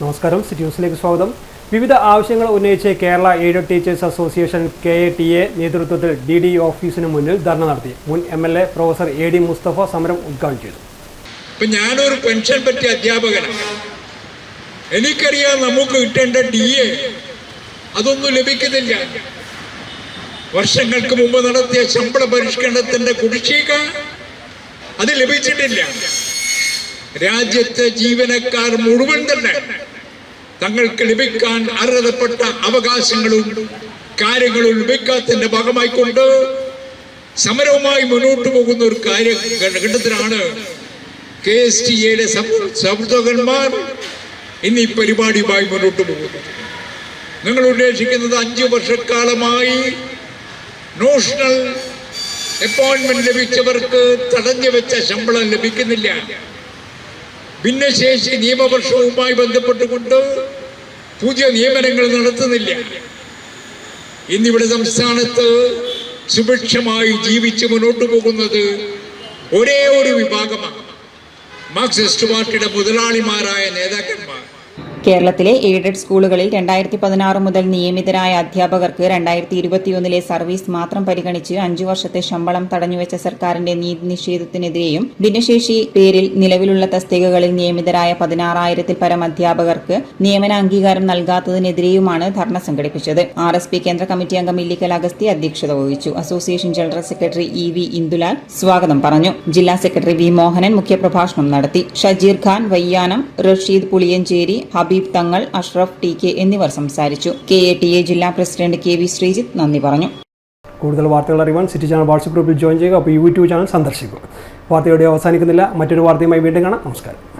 നമസ്കാരം. സിറ്റി ന്യൂസിലേക്ക് സ്വാഗതം. വിവിധ ആവശ്യങ്ങൾ ഉന്നയിച്ച് Kerala aided teachers association K A T A നേതൃത്വത്തിൽ ഡി ഡി ഓഫീസിന് മുന്നിൽ ധർണ നടത്തി. മുൻ M L A professor A D Mustafa സമരം ഉദ്ഘാടനം ചെയ്തു. ഇപ്പൊ ഞാനൊരു പെൻഷൻ പറ്റിയ അധ്യാപകനാണ് എനിക്കറിയാം നമുക്ക് കിട്ടേണ്ട ഡി എ അതൊന്നും ലഭിക്കുന്നില്ല. വർഷങ്ങൾക്ക് മുമ്പ് നടത്തിയ ശമ്പള പരിഷ്കരണത്തിന്റെ കുടിശ്ശിക അത് ലഭിച്ചിട്ടില്ല. രാജ്യത്തെ ജീവനക്കാർ മുഴുവൻ തന്നെ തങ്ങൾക്ക് ലഭിക്കാൻ അർഹതപ്പെട്ട അവകാശങ്ങളും കാര്യങ്ങളും ലഭിക്കാത്തതിന്റെ ഭാഗമായിക്കൊണ്ട് സമരവുമായി മുന്നോട്ട് പോകുന്ന ഒരു കാര്യ കെ എസ് ടി എയുടെ സഹൃദകന്മാർ ഇന്ന് പരിപാടിയുമായി മുന്നോട്ട് പോകുന്നത്. നിങ്ങൾ ഉദ്ദേശിക്കുന്നത് അഞ്ചു വർഷക്കാലമായി നോഷണൽ അപ്പോയിന്റ്മെന്റ് ലഭിച്ചവർക്ക് തടഞ്ഞു വെച്ച ശമ്പളം ലഭിക്കുന്നില്ല. ഭിന്നശേഷി നിയമവർഷവുമായി ബന്ധപ്പെട്ടുകൊണ്ട് പുതിയ നിയമനങ്ങൾ നടത്തുന്നില്ല. ഇന്നിവിടെ സംസ്ഥാനത്ത് സുഭിക്ഷമായി ജീവിച്ച് മുന്നോട്ടു പോകുന്നത് ഒരേ ഒരു വിഭാഗമാണ്. മാർക്സിസ്റ്റ് പാർട്ടിയുടെ മുതലാളിമാരായ നേതാക്കന്മാർ. കേരളത്തിലെ എയ്ഡഡ് സ്കൂളുകളിൽ രണ്ടായിരത്തി പതിനാറ് മുതൽ നിയമിതരായ അധ്യാപകർക്ക് രണ്ടായിരത്തി ഇരുപത്തിയൊന്നിലെ സർവീസ് മാത്രം പരിഗണിച്ച് അഞ്ചു വർഷത്തെ ശമ്പളം തടഞ്ഞുവെച്ച സർക്കാരിന്റെ നീതി നിഷേധത്തിനെതിരെയും ഭിന്നശേഷി പേരിൽ നിലവിലുള്ള തസ്തികകളിൽ നിയമിതരായ പതിനാറായിരത്തിൽ പരം അധ്യാപകർക്ക് നിയമന അംഗീകാരം നൽകാത്തതിനെതിരെയുമാണ് ധർണ സംഘടിപ്പിച്ചത്. ആർ എസ് പി കേന്ദ്ര കമ്മിറ്റി അംഗം ഇല്ലിക്കൽ അഗസ്തി അധ്യക്ഷത വഹിച്ചു. Association general secretary E V Indulal സ്വാഗതം പറഞ്ഞു. ജില്ലാ സെക്രട്ടറി വി മോഹനൻ മുഖ്യപ്രഭാഷണം നടത്തി. ഷജീർ ഖാൻ വയ്യാനം റഷീദ് പുളിയഞ്ചേരി ഹബീബ് തങ്ങൾ അഷ്റഫ് ടി കെ എന്നിവർ സംസാരിച്ചു. കെ എ ടി എ ജില്ലാ പ്രസിഡന്റ് കെ വി ശ്രീജിത്ത് നന്ദി പറഞ്ഞു. കൂടുതൽ വാർത്തകൾ അറിയുവാൻ സിറ്റി ചാനൽ വാട്സപ്പ് ഗ്രൂപ്പിൽ ജോയിൻ ചെയ്യുക. അപ്പോൾ യൂട്യൂബ് ചാനൽ സന്ദർശിക്കുക. വാർത്തയോടെ അവസാനിക്കുന്നില്ല. മറ്റൊരു വാർത്തയുമായി വീണ്ടും കാണാം. നമസ്കാരം.